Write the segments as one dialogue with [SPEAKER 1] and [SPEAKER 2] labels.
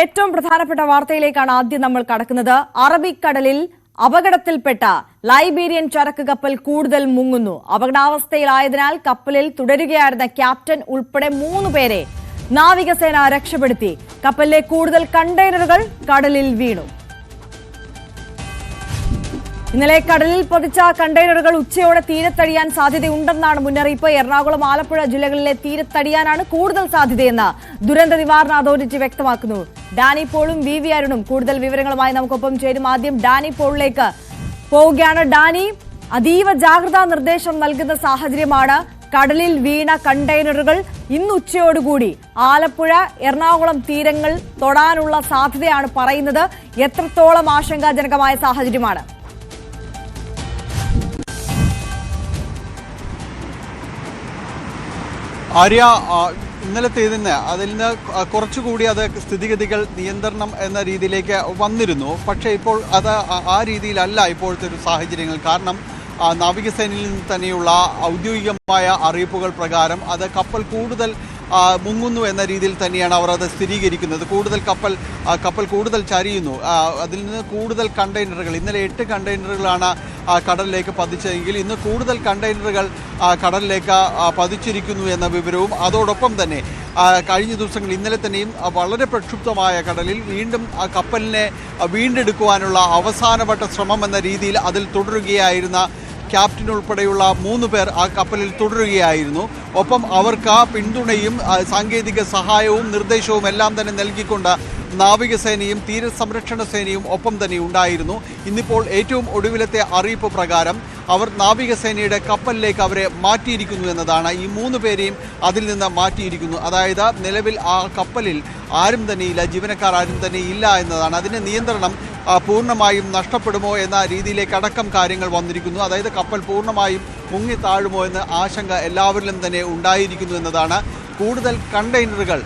[SPEAKER 1] ഏറ്റവും പ്രധാനപ്പെട്ട വാർത്തയിലേക്കാണ് ആദ്യം നമ്മൾ കടക്കുന്നത്. അറബിക്കടലിൽ അപകടത്തിൽപ്പെട്ട ലൈബീരിയൻ ചരക്ക് കപ്പൽ കൂടുതൽ മുങ്ങുന്നു. അപകടാവസ്ഥയിലായതിനാൽ കപ്പലിൽ തുടരുകയായിരുന്ന ക്യാപ്റ്റൻ ഉൾപ്പെടെ മൂന്ന് പേരെ നാവികസേന രക്ഷപ്പെടുത്തി. കപ്പലിലെ കൂടുതൽ കണ്ടെയ്നറുകൾ കടലിൽ വീണു. ഇന്നലെ കടലിൽ പതിച്ച കണ്ടെയ്നറുകൾ ഉച്ചയോടെ തീരത്തടിയാൻ സാധ്യതയുണ്ടെന്നാണ് മുന്നറിയിപ്പ്. എറണാകുളം ആലപ്പുഴ ജില്ലകളിലെ തീരത്തടിയാനാണ് കൂടുതൽ സാധ്യതയെന്ന് ദുരന്ത നിവാരണ അതോറിറ്റി വ്യക്തമാക്കുന്നു. ഡാനി പോളും വി വി അരുണും കൂടുതൽ വിവരങ്ങളുമായി നമുക്കൊപ്പം ചേരും. ആദ്യം ഡാനി പോളിലേക്ക് പോവുകയാണ് ഡാനി. അതീവ ജാഗ്രതാ നിർദ്ദേശം നൽകുന്ന സാഹചര്യമാണ് കടലിൽ വീണ കണ്ടെയ്നറുകൾ ഇന്ന് ഉച്ചയോടുകൂടി. ആലപ്പുഴ എറണാകുളം തീരങ്ങൾ തൊടാനുള്ള സാധ്യതയാണ് പറയുന്നത്. എത്രത്തോളം ആശങ്കാജനകമായ സാഹചര്യമാണ്?
[SPEAKER 2] ആര്യ ഇന്നലെ ഇന്നലത്തേതിന് അതിൽ നിന്ന് കുറച്ചുകൂടി അത് സ്ഥിതിഗതികൾ നിയന്ത്രണം എന്ന രീതിയിലേക്ക് വന്നിരുന്നു. പക്ഷേ ഇപ്പോൾ അത് ആ- രീതിയിലല്ല ഇപ്പോഴത്തെ ഒരു സാഹചര്യങ്ങൾ. കാരണം നാവികസേനയിൽ നിന്ന് തന്നെയുള്ള ഔദ്യോഗികമായ അറിയിപ്പുകൾ പ്രകാരം അത് കപ്പൽ കൂടുതൽ മുങ്ങുന്നു എന്ന രീതിയിൽ തന്നെയാണ് അവർ അത് സ്ഥിരീകരിക്കുന്നത്. കൂടുതൽ കപ്പൽ കപ്പൽ കൂടുതൽ ചരിയുന്നു. അതിൽ നിന്ന് കൂടുതൽ കണ്ടെയ്നറുകൾ ഇന്നലെ എട്ട് കണ്ടെയ്നറുകളാണ് കടലിലേക്ക് പതിച്ചതെങ്കിൽ ഇന്ന് കൂടുതൽ കണ്ടെയ്നറുകൾ കടലിലേക്ക് പതിച്ചിരിക്കുന്നു എന്ന വിവരവും അതോടൊപ്പം തന്നെ കഴിഞ്ഞ ദിവസങ്ങളിൽ ഇന്നലെ തന്നെയും വളരെ പ്രക്ഷുബ്ധമായ കടലിൽ വീണ്ടും കപ്പലിനെ വീണ്ടെടുക്കുവാനുള്ള അവസാനവട്ട ശ്രമം എന്ന രീതിയിൽ അതിൽ തുടരുകയായിരുന്ന ക്യാപ്റ്റൻ ഉൾപ്പെടെയുള്ള മൂന്ന് പേർ ആ കപ്പലിൽ തുടരുകയായിരുന്നു. ഒപ്പം അവർക്ക് ആ പിന്തുണയും സാങ്കേതിക സഹായവും നിർദ്ദേശവും എല്ലാം തന്നെ നൽകിക്കൊണ്ട് നാവികസേനയും തീരസംരക്ഷണ സേനയും ഒപ്പം തന്നെ ഉണ്ടായിരുന്നു. ഇന്നിപ്പോൾ ഏറ്റവും ഒടുവിലത്തെ അറിയിപ്പ് പ്രകാരം അവർ നാവികസേനയുടെ കപ്പലിലേക്ക് അവരെ മാറ്റിയിരിക്കുന്നു എന്നതാണ്. ഈ മൂന്ന് പേരെയും അതിൽ നിന്ന് മാറ്റിയിരിക്കുന്നു. അതായത് നിലവിൽ ആ കപ്പലിൽ ആരും തന്നെയില്ല ജീവനക്കാർ ആരും തന്നെ ഇല്ല എന്നതാണ്. അതിന്റെ നിയന്ത്രണം പൂർണമായും നഷ്ടപ്പെടുമോ എന്ന രീതിയിലേക്ക് അടക്കം കാര്യങ്ങൾ വന്നിരിക്കുന്നു. അതായത് കപ്പൽ പൂർണമായും മുങ്ങി താഴുമോ എന്ന ആശങ്ക എല്ലാവരിലും തന്നെ ഉണ്ടായിരിക്കുന്നു എന്നതാണ് കൂടുതൽ കണ്ടെയ്നറുകൾ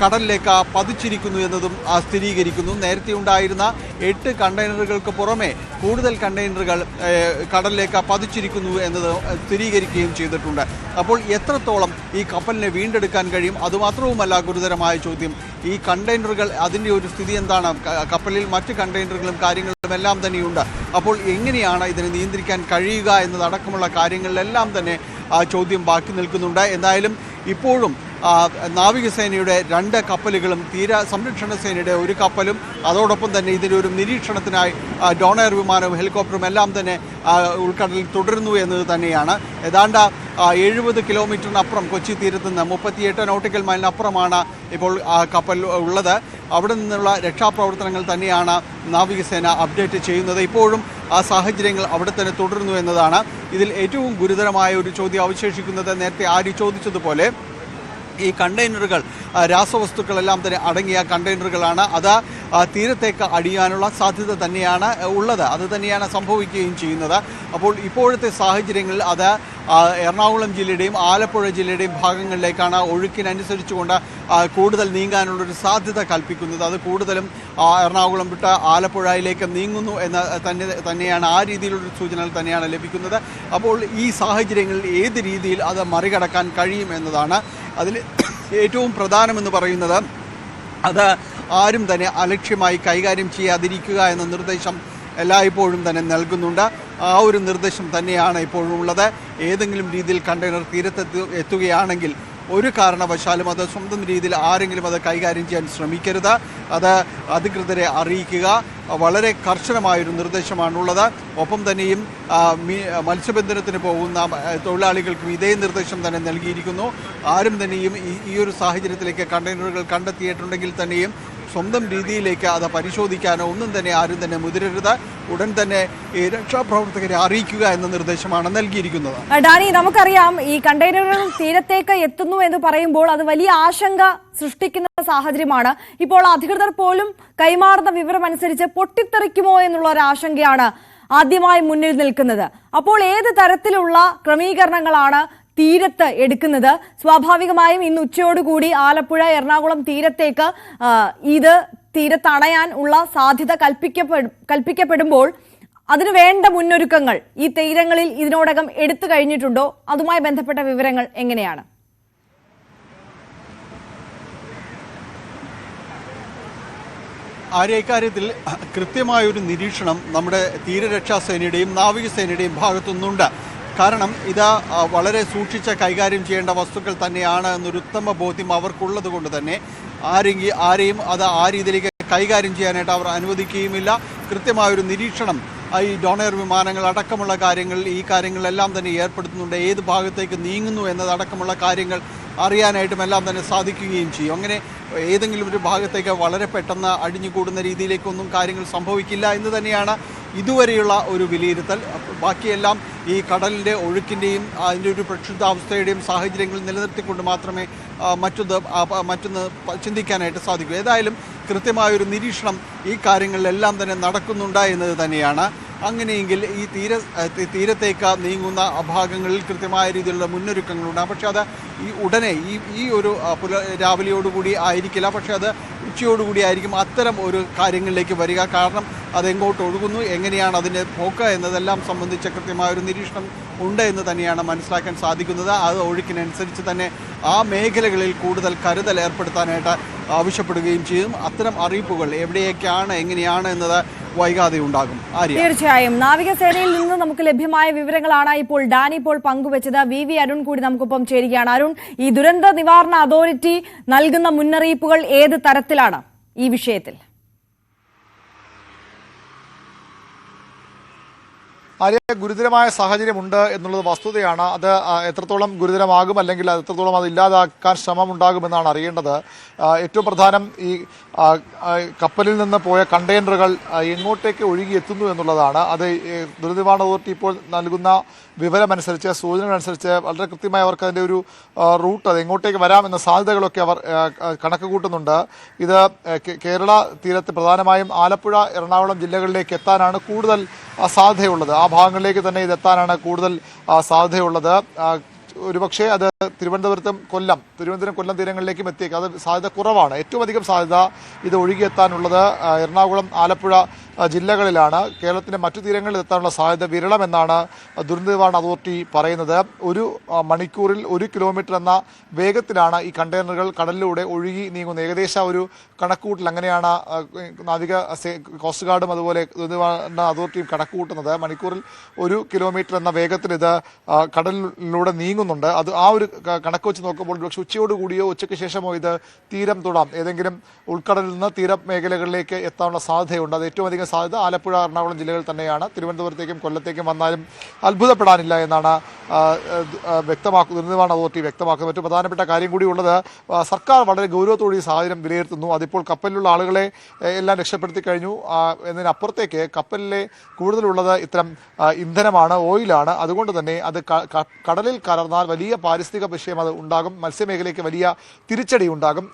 [SPEAKER 2] കടലിലേക്ക് പതിച്ചിരിക്കുന്നു എന്നതും സ്ഥിരീകരിക്കുന്നു. നേരത്തെ ഉണ്ടായിരുന്ന എട്ട് കണ്ടെയ്നറുകൾക്ക് പുറമെ കൂടുതൽ കണ്ടെയ്നറുകൾ കടലിലേക്ക് പതിച്ചിരിക്കുന്നു എന്നത് സ്ഥിരീകരിക്കുകയും ചെയ്തിട്ടുണ്ട്. അപ്പോൾ എത്രത്തോളം ഈ കപ്പലിനെ വീണ്ടെടുക്കാൻ കഴിയും? അതുമാത്രവുമല്ല ഗുരുതരമായ ചോദ്യം. ഈ കണ്ടെയ്നറുകൾ അതിന്റെ ഒരു സ്ഥിതി എന്താണ്? കപ്പലിൽ മറ്റ് കണ്ടെയ്നറുകളും കാര്യങ്ങളും എല്ലാം തന്നെയുണ്ട്. അപ്പോൾ എങ്ങനെയാണ് ഇതിനെ നിയന്ത്രിക്കാൻ കഴിയുക എന്നതടക്കമുള്ള കാര്യങ്ങളിലെല്ലാം തന്നെ ആ ചോദ്യം ബാക്കി നിൽക്കുന്നുണ്ട്. എന്തായാലും ഇപ്പോഴും നാവികസേനയുടെ രണ്ട് കപ്പലുകളും തീര സംരക്ഷണ സേനയുടെ ഒരു കപ്പലും അതോടൊപ്പം തന്നെ ഇതിന്റെ ഒരു നിരീക്ഷണത്തിനായി ഡോണയർ വിമാനവും ഹെലികോപ്റ്ററും എല്ലാം തന്നെ ഉൾക്കടലിൽ തുടരുന്നു എന്നത് തന്നെയാണ്. ഏതാണ്ട് എഴുപത് കിലോമീറ്ററിനപ്പുറം കൊച്ചി തീരത്ത് നിന്ന് മുപ്പത്തിയെട്ട് നോട്ടിക്കൽ മൈലിനപ്പുറമാണ് ഇപ്പോൾ കപ്പൽ ഉള്ളത്. അവിടെ നിന്നുള്ള രക്ഷാപ്രവർത്തനങ്ങൾ തന്നെയാണ് നാവികസേന അപ്ഡേറ്റ് ചെയ്യുന്നത്. ഇപ്പോഴും ആ സാഹചര്യങ്ങൾ അവിടെ തന്നെ തുടരുന്നു എന്നതാണ്. ഇതിൽ ഏറ്റവും ഗുരുതരമായ ഒരു ചോദ്യം അവശേഷിക്കുന്നത് നേരത്തെ ആര് ചോദിച്ചതുപോലെ ഈ കണ്ടെയ്നറുകൾ രാസവസ്തുക്കളെല്ലാം തന്നെ അടങ്ങിയ കണ്ടെയ്നറുകളാണ്. അത് തീരത്തേക്ക് അടിയാനുള്ള സാധ്യത തന്നെയാണ് ഉള്ളത്. അത് തന്നെയാണ് സംഭവിക്കുകയും ചെയ്യുന്നത്. അപ്പോൾ ഇപ്പോഴത്തെ സാഹചര്യങ്ങളിൽ അത് എറണാകുളം ജില്ലയുടെയും ആലപ്പുഴ ജില്ലയുടെയും ഭാഗങ്ങളിലേക്കാണ് ഒഴുക്കിനനുസരിച്ചുകൊണ്ട് കൂടുതൽ നീങ്ങാനുള്ളൊരു സാധ്യത കൽപ്പിക്കുന്നത്. അത് കൂടുതലും എറണാകുളം വിട്ട് ആലപ്പുഴയിലേക്ക് നീങ്ങുന്നു എന്ന തന്നെ തന്നെയാണ് ആ രീതിയിലുള്ള സൂചനകൾ തന്നെയാണ് ലഭിക്കുന്നത്. അപ്പോൾ ഈ സാഹചര്യങ്ങളിൽ ഏത് രീതിയിൽ അത് മറികടക്കാൻ കഴിയും എന്നതാണ് അതിൽ ഏറ്റവും പ്രധാനമെന്ന് പറയുന്നത് അത് ആരും തന്നെ അലക്ഷ്യമായി കൈകാര്യം ചെയ്യാതിരിക്കുക എന്ന നിർദ്ദേശം എല്ലായ്പ്പോഴും തന്നെ നൽകുന്നുണ്ട്. ആ ഒരു നിർദ്ദേശം തന്നെയാണ് ഇപ്പോഴും ഉള്ളത്. ഏതെങ്കിലും രീതിയിൽ കണ്ടെയ്നർ തീരത്തെത്തു എത്തുകയാണെങ്കിൽ ഒരു കാരണവശാലും അത് സ്വന്തം രീതിയിൽ ആരെങ്കിലും അത് കൈകാര്യം ചെയ്യാൻ ശ്രമിക്കരുത്. അത് അധികൃതരെ അറിയിക്കുക. വളരെ കർശനമായൊരു നിർദ്ദേശമാണുള്ളത്. ഒപ്പം തന്നെയും മത്സ്യബന്ധനത്തിന് പോകുന്ന തൊഴിലാളികൾക്കും ഇതേ നിർദ്ദേശം തന്നെ നൽകിയിരിക്കുന്നു. ആരും തന്നെയും ഈ ഒരു സാഹചര്യത്തിലേക്ക് കണ്ടെയ്നറുകൾ കണ്ടെത്തിയിട്ടുണ്ടെങ്കിൽ തന്നെയും സ്വന്തം രീതിയിലേക്ക് അത് പരിശോധിക്കാനോ ഒന്നും തന്നെ ആരും തന്നെ മുതിരരുത്. ഉടൻ തന്നെ ഈ രക്ഷാപ്രവർത്തകരെ അറിയിക്കുക എന്ന നിർദ്ദേശമാണ് നൽകിയിരിക്കുന്നത്.
[SPEAKER 1] ഡാനി നമുക്കറിയാം ഈ കണ്ടെയ്നറുകൾ തീരത്തേക്ക് എത്തുന്നു എന്ന് പറയുമ്പോൾ അത് വലിയ ആശങ്ക സൃഷ്ടിക്കുന്ന സാഹചര്യമാണ്. ഇപ്പോൾ അധികൃതർ പോലും കൈമാറുന്ന വിവരം അനുസരിച്ച് പൊട്ടിത്തെറിക്കുമോ എന്നുള്ള ഒരു ആശങ്കയാണ് ആദ്യമായി മുന്നിൽ നിൽക്കുന്നത്. അപ്പോൾ ഏത് തരത്തിലുള്ള ക്രമീകരണങ്ങളാണ് തീരത്ത് എടുക്കുന്നത്. സ്വാഭാവികമായും ഇന്ന് ഉച്ചയോടുകൂടി ആലപ്പുഴ എറണാകുളം തീരത്തേക്ക് ഇത് തീരത്തണയാൻ ഉള്ള സാധ്യത കൽപ്പിക്കപ്പെടും കൽപ്പിക്കപ്പെടുമ്പോൾ അതിന് വേണ്ട മുന്നൊരുക്കങ്ങൾ ഈ തീരങ്ങളിൽ ഇതിനോടകം എടുത്തു കഴിഞ്ഞിട്ടുണ്ടോ? അതുമായി ബന്ധപ്പെട്ട വിവരങ്ങൾ എങ്ങനെയാണ്?
[SPEAKER 2] ആര്യ ഇക്കാര്യത്തിൽ കൃത്യമായൊരു നിരീക്ഷണം നമ്മുടെ തീരരക്ഷാ സേനയുടെയും നാവികസേനയുടെയും ഭാഗത്തുനിന്നുണ്ട്. കാരണം ഇത് വളരെ സൂക്ഷിച്ച കൈകാര്യം ചെയ്യേണ്ട വസ്തുക്കൾ തന്നെയാണ് എന്നൊരു ഉത്തമ ബോധ്യം അവർക്കുള്ളത് കൊണ്ട് തന്നെ ആരെങ്കിൽ ആരെയും അത് ആ രീതിയിലേക്ക് കൈകാര്യം ചെയ്യാനായിട്ട് അവർ അനുവദിക്കുകയുമില്ല. കൃത്യമായൊരു നിരീക്ഷണം ഈ ഡോണർ വിമാനങ്ങൾ അടക്കമുള്ള കാര്യങ്ങൾ ഈ കാര്യങ്ങളെല്ലാം തന്നെ ഏർപ്പെടുത്തുന്നുണ്ട്. ഏത് ഭാഗത്തേക്ക് നീങ്ങുന്നു എന്നതടക്കമുള്ള കാര്യങ്ങൾ അറിയാനായിട്ടും എല്ലാം തന്നെ സാധിക്കുകയും ചെയ്യും. അങ്ങനെ ഏതെങ്കിലും ഒരു ഭാഗത്തേക്ക് വളരെ പെട്ടെന്ന് അടിഞ്ഞുകൂടുന്ന രീതിയിലേക്കൊന്നും കാര്യങ്ങൾ സംഭവിക്കില്ല എന്ന് തന്നെയാണ് ഇതുവരെയുള്ള ഒരു വിലയിരുത്തൽ. ബാക്കിയെല്ലാം ഈ കടലിന്റെ ഒഴുക്കിന്റെയും അതിന്റെ ഒരു പ്രക്ഷുബ്ധാവസ്ഥയുടെയും സാഹചര്യങ്ങൾ നിലനിർത്തിക്കൊണ്ട് മാത്രമേ മറ്റൊന്ന് മറ്റൊന്ന് ചിന്തിക്കാനായിട്ട് സാധിക്കൂ. ഏതായാലും കൃത്യമായൊരു നിരീക്ഷണം ഈ കാര്യങ്ങളിലെല്ലാം തന്നെ നടക്കുന്നുണ്ട് എന്നത് തന്നെയാണ്. അങ്ങനെയെങ്കിൽ ഈ തീര തീരത്തേക്ക് നീങ്ങുന്ന ഭാഗങ്ങളിൽ കൃത്യമായ രീതിയിലുള്ള മുന്നൊരുക്കങ്ങളുണ്ട്. പക്ഷേ അത് ഈ ഉടനെ ഈ ഈ ഒരു പുല രാവിലെയോടുകൂടി ആയിരിക്കില്ല പക്ഷേ അത് ഉച്ചയോടുകൂടി ആയിരിക്കും അത്തരം ഒരു കാര്യങ്ങളിലേക്ക് വരിക. കാരണം അതെങ്ങോട്ട് ഒഴുകുന്നു എങ്ങനെയാണ് അതിന്റെ പോക്ക് എന്നതെല്ലാം സംബന്ധിച്ച കൃത്യമായ ഒരു നിരീക്ഷണം ഉണ്ട് എന്ന് തന്നെയാണ് മനസ്സിലാക്കാൻ സാധിക്കുന്നത്. അത് ഒഴുക്കിനനുസരിച്ച് തന്നെ ആ മേഖലകളിൽ കൂടുതൽ കരുതൽ ഏർപ്പെടുത്താനായിട്ട് ആവശ്യപ്പെടുകയും ചെയ്യും. അത്തരം അറിയിപ്പുകൾ എവിടെയൊക്കെയാണ് എങ്ങനെയാണ് എന്നത് വൈകാതെ ഉണ്ടാകും
[SPEAKER 1] തീർച്ചയായും. നാവികസേനയിൽ നിന്ന് നമുക്ക് ലഭ്യമായ വിവരങ്ങളാണ് ഇപ്പോൾ ഡാനി പോൾ പങ്കുവച്ചത്. വി വി അരുൺ കൂടി നമുക്കൊപ്പം ചേരുകയാണ്. അരുൺ ഈ ദുരന്ത നിവാരണ അതോറിറ്റി നൽകുന്ന മുന്നറിയിപ്പുകൾ ഏത് തരത്തിലാണ് ഈ വിഷയത്തിൽ?
[SPEAKER 3] ഗുരുതരമായ സാഹചര്യമുണ്ട് എന്നുള്ളത് വസ്തുതയാണ്. അത് എത്രത്തോളം ഗുരുതരമാകും അല്ലെങ്കിൽ അത് എത്രത്തോളം അത് ഇല്ലാതാക്കാൻ ശ്രമമുണ്ടാകുമെന്നാണ് അറിയേണ്ടത്. ഏറ്റവും പ്രധാനം ഈ കപ്പലിൽ നിന്ന് പോയ കണ്ടെയ്നറുകൾ എങ്ങോട്ടേക്ക് ഒഴുകി എത്തുന്നു എന്നുള്ളതാണ്. അത് ഈ ദുരിതനിവാരണ അതോറിറ്റി ഇപ്പോൾ നൽകുന്ന വിവരമനുസരിച്ച് സൂചനകളനുസരിച്ച് വളരെ കൃത്യമായി അവർക്ക് അതിന്റെ ഒരു റൂട്ട് അത് എങ്ങോട്ടേക്ക് വരാമെന്ന സാധ്യതകളൊക്കെ അവർ കണക്ക് കൂട്ടുന്നുണ്ട്. ഇത് കേരള തീരത്ത് പ്രധാനമായും ആലപ്പുഴ എറണാകുളം ജില്ലകളിലേക്ക് എത്താനാണ് കൂടുതൽ സാധ്യതയുള്ളത്. ആ ഭാഗങ്ങളിലേക്ക് തന്നെ ഇതെത്താനാണ് കൂടുതൽ സാധ്യതയുള്ളത്. ഒരുപക്ഷെ അത് തിരുവനന്തപുരത്തും കൊല്ലം തിരുവനന്തപുരം കൊല്ലം തീരങ്ങളിലേക്കും എത്തിയേക്കും. അത് സാധ്യത കുറവാണ്. ഏറ്റവും അധികം സാധ്യത ഇത് ഒഴുകിയെത്താനുള്ളത് എറണാകുളം ആലപ്പുഴ ജില്ലകളിലാണ്. കേരളത്തിന്റെ മറ്റു തീരങ്ങളിൽ എത്താനുള്ള സാധ്യത വിരളമെന്നാണ് ദുരന്ത നിവാരണ അതോറിറ്റി പറയുന്നത്. ഒരു മണിക്കൂറിൽ ഒരു കിലോമീറ്റർ എന്ന വേഗത്തിലാണ് ഈ കണ്ടെയ്നറുകൾ കടലിലൂടെ ഒഴുകി നീങ്ങുന്നത്. ഏകദേശം ഒരു കണക്കുകൂട്ടൽ അങ്ങനെയാണ് നാവിക കോസ്റ്റ് ഗാർഡും അതുപോലെ ദുരന്ത നിവാരണ അതോറിറ്റിയും കണക്കുകൂട്ടുന്നത്. മണിക്കൂറിൽ ഒരു കിലോമീറ്റർ എന്ന വേഗത്തിൽ ഇത് കടലിലൂടെ നീങ്ങുന്നുണ്ട്. അത് ആ ഒരു ക- കണക്ക് വെച്ച് നോക്കുമ്പോൾ പക്ഷേ ഉച്ചയോടുകൂടിയോ ഉച്ചയ്ക്ക് ശേഷമോ ഇത് തീരം തൊടാം. ഏതെങ്കിലും ഉൾക്കടലിൽ നിന്ന് തീര മേഖലകളിലേക്ക് എത്താനുള്ള സാധ്യതയുണ്ട്. അത് ഏറ്റവും അധികം സാധ്യത ആലപ്പുഴ എറണാകുളം ജില്ലകളിൽ തന്നെയാണ്. തിരുവനന്തപുരത്തേക്കും കൊല്ലത്തേക്കും വന്നാലും അത്ഭുതപ്പെടാനില്ല എന്നാണ് വ്യക്തമാക്കുന്ന ദുരന്തനിവാരണ അതോറിറ്റി വ്യക്തമാക്കുന്നത് മറ്റു പ്രധാനപ്പെട്ട കാര്യം കൂടി ഉള്ളത് സർക്കാർ വളരെ ഗൗരവത്തോടെ ഈ സാഹചര്യം വിലയിരുത്തുന്നു. അതിപ്പോൾ കപ്പലിലുള്ള ആളുകളെ എല്ലാം രക്ഷപ്പെടുത്തി കഴിഞ്ഞു. എന്നതിനപ്പുറത്തേക്ക് കപ്പലിലെ കൂടുതലുള്ളത് ഇത്തരം ഇന്ധനമാണ് ഓയിലാണ്. അതുകൊണ്ട് തന്നെ അത് കടലിൽ കലർന്നാൽ വലിയ പാരിസ്ഥിതിക വിഷയം അത് ഉണ്ടാകും. മത്സ്യമേഖലയ്ക്ക് വലിയ തിരിച്ചടി ഉണ്ടാകും.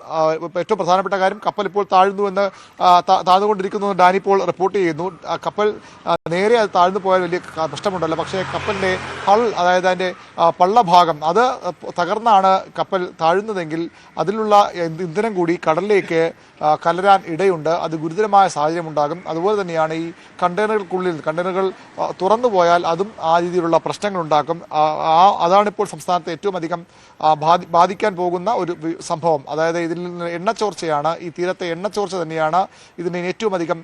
[SPEAKER 3] ഏറ്റവും പ്രധാനപ്പെട്ട കാര്യം കപ്പൽ ഇപ്പോൾ താഴ്ന്നു എന്ന് താഴ്ന്നുകൊണ്ടിരിക്കുന്നു ഡാനി ഇപ്പോൾ റിപ്പോർട്ട് ചെയ്യുന്നു. കപ്പൽ നേരെ അത് താഴ്ന്നു പോയാൽ വലിയ പ്രശ്നമുണ്ടല്ലോ പക്ഷേ കപ്പലിന്റെ ഹൾ അതായത് അതിന്റെ പള്ളഭാഗം അത് തകർന്നാണ് കപ്പൽ താഴുന്നതെങ്കിൽ അതിലുള്ള ഇന്ധനം കൂടി കടലിലേക്ക് കലരാൻ ഇടയുണ്ട്. അത് ഗുരുതരമായ സാഹചര്യം ഉണ്ടാകും അതുപോലെ തന്നെയാണ് ഈ കണ്ടെയ്നറുകൾക്കുള്ളിൽ കണ്ടെയ്നറുകൾ തുറന്നു പോയാൽ അതും ആ രീതിയിലുള്ള ആ ആ- അതാണിപ്പോൾ സംസ്ഥാനത്ത് ഏറ്റവും അധികം ബാധി ബാധിക്കാൻ പോകുന്ന ഒരു സംഭവം. അതായത് ഇതിൽ നിന്ന് എണ്ണച്ചോർച്ചയാണ് ഈ തീരത്തെ എണ്ണച്ചോർച്ച തന്നെയാണ് ഇതിന് ഏറ്റവും അധികം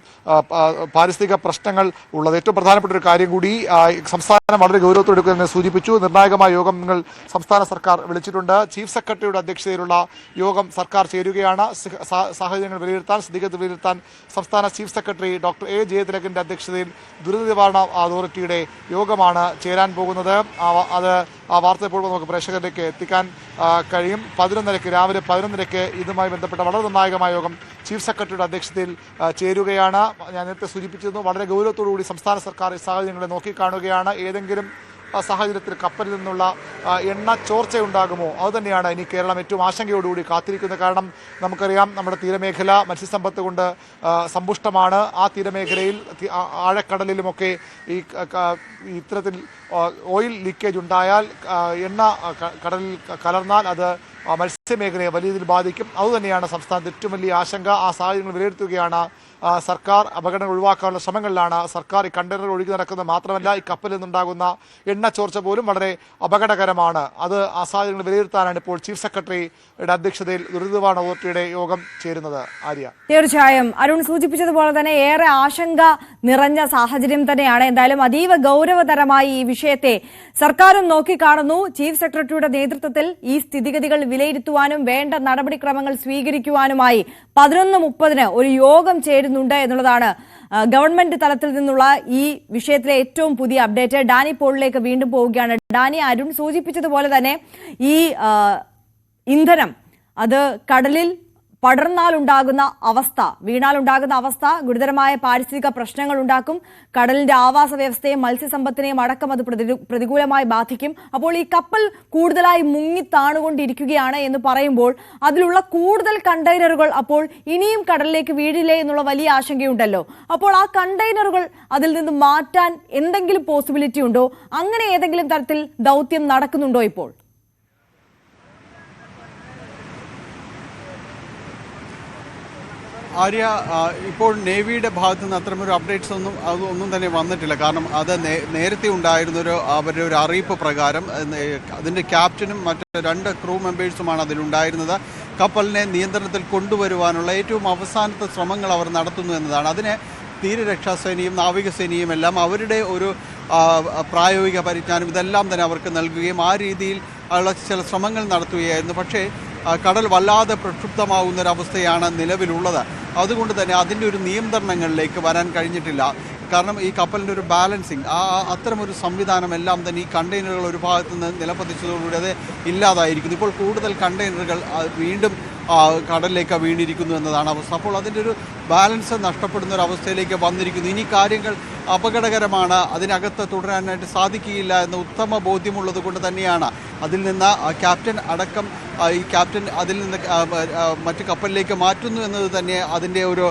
[SPEAKER 3] പാരിസ്ഥിതിക പ്രശ്നങ്ങൾ ഉള്ളത്. ഏറ്റവും പ്രധാനപ്പെട്ട ഒരു കാര്യം കൂടി സംസ്ഥാനം വളരെ ഗൗരവത്തോടെ സൂചിപ്പിച്ചു. നിർണായകമായ യോഗങ്ങൾ സംസ്ഥാന സർക്കാർ വിളിച്ചിട്ടുണ്ട്. ചീഫ് സെക്രട്ടറിയുടെ അധ്യക്ഷതയിലുള്ള യോഗം സർക്കാർ ചേരുകയാണ്. സാഹചര്യങ്ങൾ വിലയിരുത്താൻ സ്ഥിതിഗതി വിലയിരുത്താൻ സംസ്ഥാന ചീഫ് സെക്രട്ടറി ഡോക്ടർ എ ജയതിലകന്റെ അധ്യക്ഷതയിൽ ദുരന്ത നിവാരണ അതോറിറ്റിയുടെ യോഗമാണ് ചേരാൻ പോകുന്നത്. അത് വാർത്ത ഇപ്പോൾ നമുക്ക് പ്രേക്ഷകരിലേക്ക് എത്തിക്കാൻ കഴിയും. പതിനൊന്നരയ്ക്ക് രാവിലെ പതിനൊന്നരയ്ക്ക് ഇതുമായി ബന്ധപ്പെട്ട വളരെ നിർണായകമായ യോഗം ചീഫ് സെക്രട്ടറിയുടെ അധ്യക്ഷതയിൽ ചേരുകയാണ്. ഞാൻ നേരത്തെ സൂചിപ്പിച്ചിരുന്നു വളരെ ഗൗരവത്തോടുകൂടി സംസ്ഥാന സർക്കാർ ഈ സാഹചര്യങ്ങളെ നോക്കിക്കാണുകയാണ്. ഏതെങ്കിലും സാഹചര്യത്തിൽ കപ്പലിൽ നിന്നുള്ള എണ്ണ ചോർച്ചയുണ്ടാകുമോ? അതുതന്നെയാണ് ഇനി കേരളം ഏറ്റവും ആശങ്കയോടുകൂടി കാത്തിരിക്കുന്നത്. കാരണം നമുക്കറിയാം നമ്മുടെ തീരമേഖല മത്സ്യസമ്പത്ത് കൊണ്ട് സമ്പുഷ്ടമാണ്. ആ തീരമേഖലയിൽ ആഴക്കടലിലുമൊക്കെ ഈ ഇത്തരത്തിൽ ഓയിൽ ലീക്കേജ് ഉണ്ടായാൽ എണ്ണ കടലിൽ കലർന്നാൽ അത് മത്സ്യമേഖലയെ വലിയ രീതിയിൽ ബാധിക്കും. അതുതന്നെയാണ് സംസ്ഥാനത്ത് ഏറ്റവും വലിയ ആശങ്ക. ആ സാഹചര്യങ്ങൾ വിലയിരുത്തുകയാണ് സർക്കാർ അപകടങ്ങൾ ഒഴിവാക്കാനുള്ള ശ്രമങ്ങളിലാണ് സർക്കാർ ഈ കണ്ടെയ്നർ ഒഴുകി നടക്കുന്നത്. മാത്രമല്ല ഈ കപ്പലിൽ നിന്നുണ്ടാകുന്ന എണ്ണ ചോർച്ച പോലും വളരെ അപകടകരമാണ്. അത് ആ സാഹചര്യങ്ങൾ വിലയിരുത്താനാണ് ഇപ്പോൾ ചീഫ് സെക്രട്ടറിയുടെ അധ്യക്ഷതയിൽ ദുരിത നിവാരണ അതോറിറ്റിയുടെ യോഗം ചേരുന്നത്. ആര്യ?
[SPEAKER 1] തീർച്ചയായും. അരുൺ സൂചിപ്പിച്ചതുപോലെ തന്നെ ഏറെ ആശങ്ക നിറഞ്ഞ സാഹചര്യം തന്നെയാണ്. എന്തായാലും അതീവ ഗൗരവതരമായി ഈ വിഷയത്തെ സർക്കാരും നോക്കിക്കാണുന്നു. ചീഫ് സെക്രട്ടറിയുടെ നേതൃത്വത്തിൽ ഈ സ്ഥിതിഗതികൾ വിലയിരുത്തുവാനും വേണ്ട നടപടിക്രമങ്ങൾ സ്വീകരിക്കുവാനുമായി പതിനൊന്ന് മുപ്പതിന് ഒരു യോഗം ചേരുന്നുണ്ട് എന്നുള്ളതാണ് ഗവൺമെന്റ് തലത്തിൽ നിന്നുള്ള ഈ വിഷയത്തിലെ ഏറ്റവും പുതിയ അപ്ഡേറ്റ്. ഡാനി പോളിലേക്ക് വീണ്ടും പോവുകയാണ്. ഡാനി അരുൺ സൂചിപ്പിച്ചതുപോലെ തന്നെ ഈ ഇന്ധനം അത് കടലിൽ പടർന്നാലുണ്ടാകുന്ന അവസ്ഥ വീണാലുണ്ടാകുന്ന അവസ്ഥ ഗുരുതരമായ പാരിസ്ഥിതിക പ്രശ്നങ്ങൾ ഉണ്ടാക്കും. കടലിന്റെ ആവാസ വ്യവസ്ഥയെയും മത്സ്യസമ്പത്തിനെയും അടക്കം അത് പ്രതികൂലമായി ബാധിക്കും. അപ്പോൾ ഈ കപ്പൽ കൂടുതലായി മുങ്ങി താണുകൊണ്ടിരിക്കുകയാണ് എന്ന് പറയുമ്പോൾ അതിലുള്ള കൂടുതൽ കണ്ടെയ്നറുകൾ അപ്പോൾ ഇനിയും കടലിലേക്ക് വീഴില്ലേ എന്നുള്ള വലിയ ആശങ്കയുണ്ടല്ലോ. അപ്പോൾ ആ കണ്ടെയ്നറുകൾ അതിൽ നിന്ന് മാറ്റാൻ എന്തെങ്കിലും പോസിബിലിറ്റി ഉണ്ടോ? അങ്ങനെ ഏതെങ്കിലും തരത്തിൽ ദൗത്യം നടക്കുന്നുണ്ടോ ഇപ്പോൾ?
[SPEAKER 2] ആര്യ ഇപ്പോൾ നേവിയുടെ ഭാഗത്തു നിന്ന് അത്തരമൊരു അപ്ഡേറ്റ്സ് ഒന്നും അത് ഒന്നും തന്നെ വന്നിട്ടില്ല. കാരണം അത് നേരത്തെ ഉണ്ടായിരുന്നൊരു അവരുടെ ഒരു അറിയിപ്പ് പ്രകാരം അതിന്റെ ക്യാപ്റ്റനും മറ്റ് രണ്ട് ക്രൂ മെമ്പേഴ്സുമാണ് അതിലുണ്ടായിരുന്നത്. കപ്പലിനെ നിയന്ത്രണത്തിൽ കൊണ്ടുവരുവാനുള്ള ഏറ്റവും അവസാനത്തെ ശ്രമങ്ങൾ അവർ നടത്തുന്നു എന്നതാണ്. അതിന് തീരരക്ഷാസേനയും നാവികസേനയും എല്ലാം അവരുടെ ഒരു പ്രായോഗിക പരിജ്ഞാനം ഇതെല്ലാം തന്നെ അവർക്ക് നൽകുകയും ആ രീതിയിൽ ഉള്ള ചില ശ്രമങ്ങൾ നടത്തുകയായിരുന്നു. പക്ഷേ കടൽ വല്ലാതെ പ്രക്ഷുബ്ധമാവുന്ന ഒരു അവസ്ഥയാണ് നിലവിലുള്ളത്. അതുകൊണ്ട് തന്നെ അതിന്റെ ഒരു നിയന്ത്രണങ്ങളിലേക്ക് വരാൻ കഴിഞ്ഞിട്ടില്ല. കാരണം ഈ കപ്പലിന്റെ ഒരു ബാലൻസിങ് ആ അത്തരമൊരു സംവിധാനം എല്ലാം തന്നെ ഈ കണ്ടെയ്നറുകൾ ഒരു ഭാഗത്ത് നിന്ന് നിലപ്പതിച്ചതോടുകൂടി അത് ഇല്ലാതായിരിക്കുന്നു. ഇപ്പോൾ കൂടുതൽ കണ്ടെയ്നറുകൾ വീണ്ടും കടലിലേക്ക് വീണിരിക്കുന്നു എന്നതാണ് അവസ്ഥ. അപ്പോൾ അതിന്റെ ഒരു ബാലൻസ് നഷ്ടപ്പെടുന്ന ഒരു അവസ്ഥയിലേക്ക് വന്നിരിക്കുന്നു. ഇനി കാര്യങ്ങൾ അപകടകരമാണ്. അതിനകത്ത് തുടരാനായിട്ട് സാധിക്കുകയില്ല എന്ന ഉത്തമ ബോധ്യമുള്ളത് കൊണ്ട് തന്നെയാണ് അതിൽ നിന്ന് ക്യാപ്റ്റൻ അടക്കം ഈ ക്യാപ്റ്റൻ അതിൽ നിന്ന് മറ്റ് കപ്പലിലേക്ക് മാറ്റുന്നു എന്നത് തന്നെ അതിന്റെ ഒരു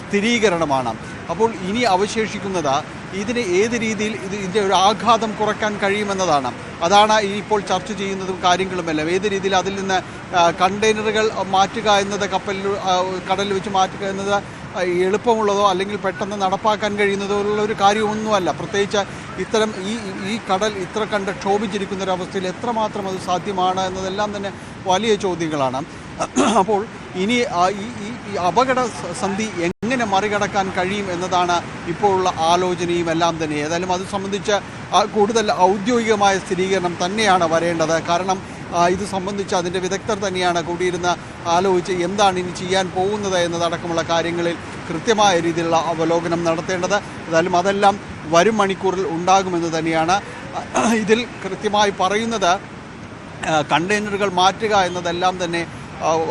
[SPEAKER 2] സ്ഥിരീകരണമാണ്. അപ്പോൾ ഇനി അവശേഷിക്കുന്നത് ഇതിന് ഏത് രീതിയിൽ ഇത് ഇതിന്റെ ഒരു ആഘാതം കുറയ്ക്കാൻ കഴിയുമെന്നതാണ്. അതാണ് ഇപ്പോൾ ചർച്ച ചെയ്യുന്നതും കാര്യങ്ങളുമെല്ലാം. ഏത് രീതിയിൽ അതിൽ നിന്ന് കണ്ടെയ്നറുകൾ മാറ്റുക എന്നത് കപ്പലിൽ കടലിൽ വെച്ച് മാറ്റുക എന്നത് എളുപ്പമുള്ളതോ അല്ലെങ്കിൽ പെട്ടെന്ന് നടപ്പാക്കാൻ കഴിയുന്നതോ ഉള്ള ഒരു കാര്യമൊന്നുമല്ല. പ്രത്യേകിച്ച് ഇത്തരം ഈ ഈ കടൽ ഇത്ര കണ്ട് ക്ഷോഭിച്ചിരിക്കുന്ന ഒരു അവസ്ഥയിൽ എത്രമാത്രം അത് സാധ്യമാണ് എന്നതെല്ലാം തന്നെ വലിയ ചോദ്യങ്ങളാണ്. അപ്പോൾ ഇനി ഈ അപകട സന്ധി എങ്ങനെ മറികടക്കാൻ കഴിയും എന്നതാണ് ഇപ്പോഴുള്ള ആലോചനയും എല്ലാം തന്നെ. ഏതായാലും അത് സംബന്ധിച്ച് കൂടുതൽ ഔദ്യോഗികമായ സ്ഥിരീകരണം തന്നെയാണ് വരേണ്ടത്. കാരണം ഇത് സംബന്ധിച്ച് അതിന്റെ വിദഗ്ധർ തന്നെയാണ് കൂടിയിരുന്ന് ആലോചിച്ച് എന്താണ് ഇനി ചെയ്യാൻ പോകുന്നത് എന്നതടക്കമുള്ള കാര്യങ്ങളിൽ കൃത്യമായ രീതിയിലുള്ള അവലോകനം നടത്തേണ്ടത്. ഏതായാലും അതെല്ലാം വരും മണിക്കൂറിൽ ഉണ്ടാകുമെന്ന് തന്നെയാണ് ഇതിൽ കൃത്യമായി പറയുന്നത്. കണ്ടെയ്നറുകൾ മാറ്റുക എന്നതെല്ലാം തന്നെ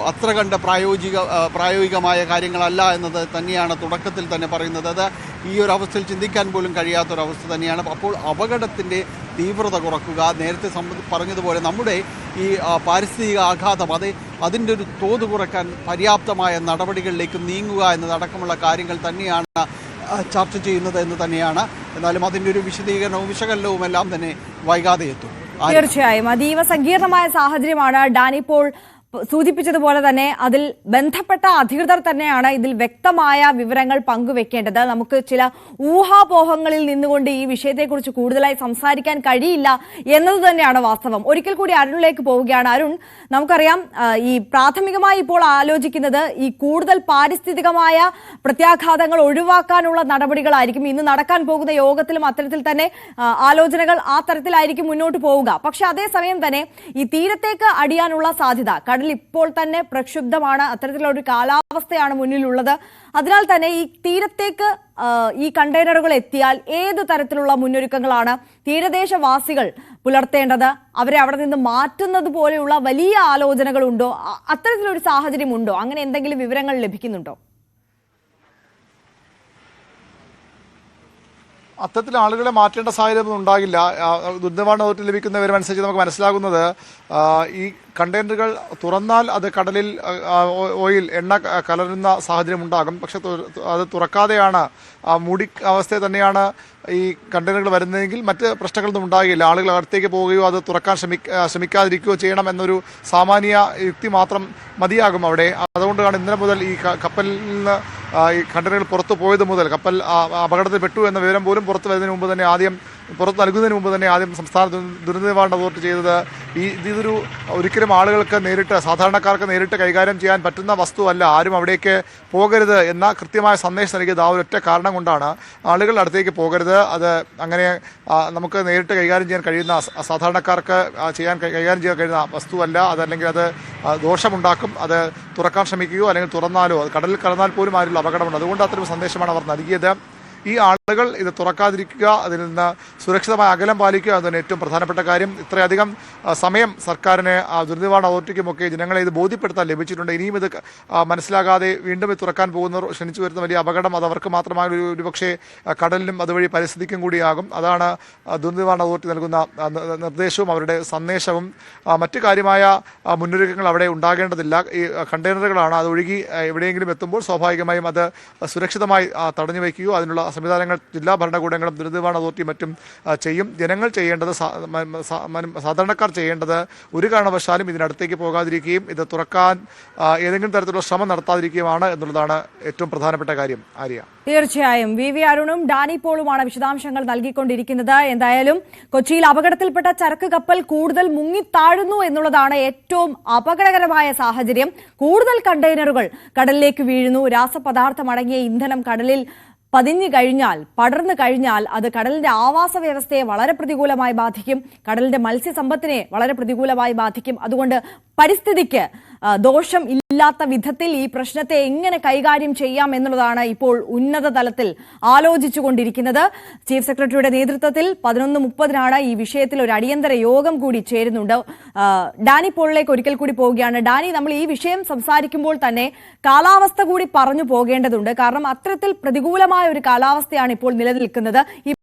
[SPEAKER 2] അത്ര കണ്ട പ്രായോഗിക പ്രായോഗികമായ കാര്യങ്ങളല്ല എന്നത് തന്നെയാണ് തുടക്കത്തിൽ തന്നെ പറയുന്നത്. അത് ഈ ഒരു അവസ്ഥയിൽ ചിന്തിക്കാൻ പോലും കഴിയാത്തൊരവസ്ഥ തന്നെയാണ്. അപ്പോൾ അപകടത്തിന്റെ തീവ്രത കുറക്കുക നേരത്തെ പറഞ്ഞതുപോലെ നമ്മുടെ ഈ പാരിസ്ഥിതിക ആഘാതം അത് അതിന്റെ ഒരു തോത് കുറയ്ക്കാൻ പര്യാപ്തമായ നടപടികളിലേക്ക് നീങ്ങുക എന്നതടക്കമുള്ള കാര്യങ്ങൾ തന്നെയാണ് ചർച്ച ചെയ്യുന്നത് എന്ന് തന്നെയാണ്. എന്നാലും അതിന്റെ ഒരു വിശദീകരണവും വിശകലനവും എല്ലാം തന്നെ വൈകാതെ എത്തും.
[SPEAKER 1] തീർച്ചയായും. അതീവ സങ്കീർണമായ സാഹചര്യമാണ് ഡാനിപ്പോൾ പോൾ സൂചിപ്പിച്ചതുപോലെ തന്നെ അതിൽ ബന്ധപ്പെട്ട അധികൃതർ തന്നെയാണ് ഇതിൽ വ്യക്തമായ വിവരങ്ങൾ പങ്കുവെക്കേണ്ടത്. നമുക്ക് ചില ഊഹാപോഹങ്ങളിൽ നിന്നുകൊണ്ട് ഈ വിഷയത്തെക്കുറിച്ച് കൂടുതലായി സംസാരിക്കാൻ കഴിയില്ല എന്നത് തന്നെയാണ് വാസ്തവം. ഒരിക്കൽ കൂടി അരുണിലേക്ക് പോവുകയാണ്. അരുൺ നമുക്കറിയാം ഈ പ്രാഥമികമായി ഇപ്പോൾ ആലോചിക്കുന്നത് ഈ കൂടുതൽ പാരിസ്ഥിതികമായ പ്രത്യാഘാതങ്ങൾ ഒഴിവാക്കാനുള്ള നടപടികളായിരിക്കും. ഇന്ന് നടക്കാൻ പോകുന്ന യോഗത്തിലും അത്തരത്തിൽ തന്നെ ആലോചനകൾ ആ തരത്തിലായിരിക്കും മുന്നോട്ട് പോവുക. പക്ഷെ അതേസമയം തന്നെ ഈ തീരത്തേക്ക് അടിയാനുള്ള സാധ്യത കടൽ ഇപ്പോൾ തന്നെ പ്രക്ഷുബ്ധമാണ്. അത്തരത്തിലുള്ള ഒരു കാലാവസ്ഥയാണ് മുന്നിലുള്ളത്. അതിനാൽ തന്നെ ഈ തീരത്തേക്ക് ഈ കണ്ടെയ്നറുകൾ എത്തിയാൽ ഏത് തരത്തിലുള്ള മുന്നൊരുക്കങ്ങളാണ് തീരദേശവാസികൾ പുലർത്തേണ്ടത്? അവരെ അവിടെ നിന്ന് മാറ്റുന്നത് പോലെയുള്ള വലിയ ആലോചനകളുണ്ടോ? അത്തരത്തിലൊരു സാഹചര്യം ഉണ്ടോ അങ്ങനെ എന്തെങ്കിലും വിവരങ്ങൾ ലഭിക്കുന്നുണ്ടോ?
[SPEAKER 3] അത്തരത്തിൽ ആളുകളെ മാറ്റേണ്ട സാഹചര്യമൊന്നും ഉണ്ടാകില്ല. ദുരിതവാണ് വകുപ്പിൽ ലഭിക്കുന്ന വിവരമനുസരിച്ച് നമുക്ക് മനസ്സിലാകുന്നത് ഈ കണ്ടെയ്നറുകൾ തുറന്നാൽ അത് കടലിൽ ഓയിൽ എണ്ണ കലരുന്ന സാഹചര്യം ഉണ്ടാകും. പക്ഷെ അത് തുറക്കാതെയാണ് മൂടി അവസ്ഥയിൽ തന്നെയാണ് ഈ കണ്ടെയ്നറുകൾ വരുന്നതെങ്കിൽ മറ്റ് പ്രശ്നങ്ങളൊന്നും ഉണ്ടാകില്ല. ആളുകൾ അകത്തേക്ക് പോവുകയോ അത് തുറക്കാൻ ശ്രമിക്ക ശ്രമിക്കാതിരിക്കുകയോ ചെയ്യണം എന്നൊരു സാമാന്യ യുക്തി മാത്രം മതിയാകും അവിടെ. അതുകൊണ്ടാണ് ഇന്നലെ മുതൽ ഈ കപ്പലിൽ നിന്ന് ഈ ഖണ്ഡനകൾ പുറത്തു പോയത് മുതൽ കപ്പൽ അപകടത്തിൽപ്പെട്ടു അപകടത്തിൽ പെട്ടു എന്ന വിവരം പോലും പുറത്തു വരുന്നതിന് മുമ്പ് തന്നെ ആദ്യം പുറത്ത് നൽകുന്നതിന് മുമ്പ് തന്നെ ആദ്യം സംസ്ഥാന ദുര- ദുരന്ത നിവാരണ അതോറിറ്റി ചെയ്തത് ഈ ഇതൊരു ഒരിക്കലും ആളുകൾക്ക് നേരിട്ട് സാധാരണക്കാർക്ക് നേരിട്ട് കൈകാര്യം ചെയ്യാൻ പറ്റുന്ന വസ്തുവല്ല. ആരും അവിടേക്ക് പോകരുത് എന്ന കൃത്യമായ സന്ദേശം നൽകിയത് ആ ഒരൊറ്റ കാരണം കൊണ്ടാണ്. ആളുകൾ അടുത്തേക്ക് പോകരുത്. അത് അങ്ങനെ നമുക്ക് നേരിട്ട് കൈകാര്യം ചെയ്യാൻ കഴിയുന്ന സാധാരണക്കാർക്ക് ചെയ്യാൻ കൈകാര്യം ചെയ്യാൻ കഴിയുന്ന വസ്തുവല്ല. അതല്ലെങ്കിൽ അത് ദോഷമുണ്ടാക്കും. അത് തുറക്കാൻ ശ്രമിക്കുകയോ അല്ലെങ്കിൽ തുറന്നാലോ കടലിൽ കടന്നാൽ പോലും ആരും അപകടമുണ്ട്. അതുകൊണ്ട് അത്തരം സന്ദേശമാണ് അവർ നൽകിയത്. ഈ ആളുകൾ ഇത് തുറക്കാതിരിക്കുക അതിൽ നിന്ന് സുരക്ഷിതമായ അകലം പാലിക്കുക എന്നതാണ് ഏറ്റവും പ്രധാനപ്പെട്ട കാര്യം. ഇത്രയധികം സമയം സർക്കാരിന് ദുരന്ത നിവാരണ അതോറിറ്റിക്കുമൊക്കെ ജനങ്ങളെ ഇത് ബോധ്യപ്പെടുത്താൻ ലഭിച്ചിട്ടുണ്ട്. ഇനിയും ഇത് മനസ്സിലാകാതെ വീണ്ടും ഇത് തുറക്കാൻ പോകുന്നവർ ക്ഷണിച്ചു വരുന്ന വലിയ അപകടം അത് അവർക്ക് മാത്രമായ ഒരു പക്ഷേ കടലിനും അതുവഴി പരിസ്ഥിതിക്കും കൂടിയാകും. അതാണ് ദുരന്ത നിവാരണ അതോറിറ്റി നൽകുന്ന നിർദ്ദേശവും അവരുടെ സന്ദേശവും. മറ്റു കാര്യമായ മുന്നൊരുക്കങ്ങൾ അവിടെ ഉണ്ടാകേണ്ടതില്ല. ഈ കണ്ടെയ്നറുകളാണ് അത് ഒഴുകി എവിടെയെങ്കിലും എത്തുമ്പോൾ സ്വാഭാവികമായും അത് സുരക്ഷിതമായി തടഞ്ഞു വയ്ക്കുകയോ അതിനുള്ള സംവിധാനങ്ങൾ ജില്ലാ ഭരണകൂടങ്ങളും ദുരന്ത നിവാരണ അതോറിറ്റിയും മറ്റും ചെയ്യും. ജനങ്ങൾ ചെയ്യേണ്ടത് സാധാരണക്കാർ ചെയ്യേണ്ടത് ഒരു കാരണവശാലും ഇതിനടുത്തേക്ക് പോകാതിരിക്കുകയും ഇത് തുറക്കാൻ ഏതെങ്കിലും തരത്തിലുള്ള ശ്രമം നടത്താതിരിക്കുകയുമാണ് എന്നുള്ളതാണ് ഏറ്റവും പ്രധാനപ്പെട്ട കാര്യം. ആര്യ?
[SPEAKER 1] തീർച്ചയായും. വി വി അരുണും ഡാനി പോളുമാണ് വിശദാംശങ്ങൾ നൽകിക്കൊണ്ടിരിക്കുന്നത്. എന്തായാലും കൊച്ചിയിൽ അപകടത്തിൽപ്പെട്ട ചരക്ക് കപ്പൽ കൂടുതൽ മുങ്ങിത്താഴുന്നു എന്നുള്ളതാണ് ഏറ്റവും അപകടകരമായ സാഹചര്യം. കൂടുതൽ കണ്ടെയ്നറുകൾ കടലിലേക്ക് വീഴുന്നു. രാസപദാർത്ഥമടങ്ങിയ ഇന്ധനം കടലിൽ പതിഞ്ഞു കഴിഞ്ഞാൽ പടർന്നു കഴിഞ്ഞാൽ അത് കടലിന്റെ ആവാസ വ്യവസ്ഥയെ വളരെ പ്രതികൂലമായി ബാധിക്കും. കടലിന്റെ മത്സ്യസമ്പത്തിനെ വളരെ പ്രതികൂലമായി ബാധിക്കും. അതുകൊണ്ട് പരിസ്ഥിതിക്ക് ദോഷം ഇല്ലാത്ത വിധത്തിൽ ഈ പ്രശ്നത്തെ എങ്ങനെ കൈകാര്യം ചെയ്യാം എന്നുള്ളതാണ് ഇപ്പോൾ ഉന്നത തലത്തിൽ ആലോചിച്ചുകൊണ്ടിരിക്കുന്നത്. ചീഫ് സെക്രട്ടറിയുടെ നേതൃത്വത്തിൽ പതിനൊന്ന് മുപ്പതിനാണ് ഈ വിഷയത്തിൽ ഒരു അടിയന്തര യോഗം കൂടി ചേരുന്നുണ്ട്. ഡാനി പോളിലേക്ക് ഒരിക്കൽ കൂടി പോവുകയാണ്. ഡാനി നമ്മൾ ഈ വിഷയം സംസാരിക്കുമ്പോൾ തന്നെ കാലാവസ്ഥ കൂടി പറഞ്ഞു പോകേണ്ടതുണ്ട്. കാരണം അത്തരത്തിൽ പ്രതികൂലമായ ഒരു കാലാവസ്ഥയാണ് ഇപ്പോൾ നിലനിൽക്കുന്നത്. ഈ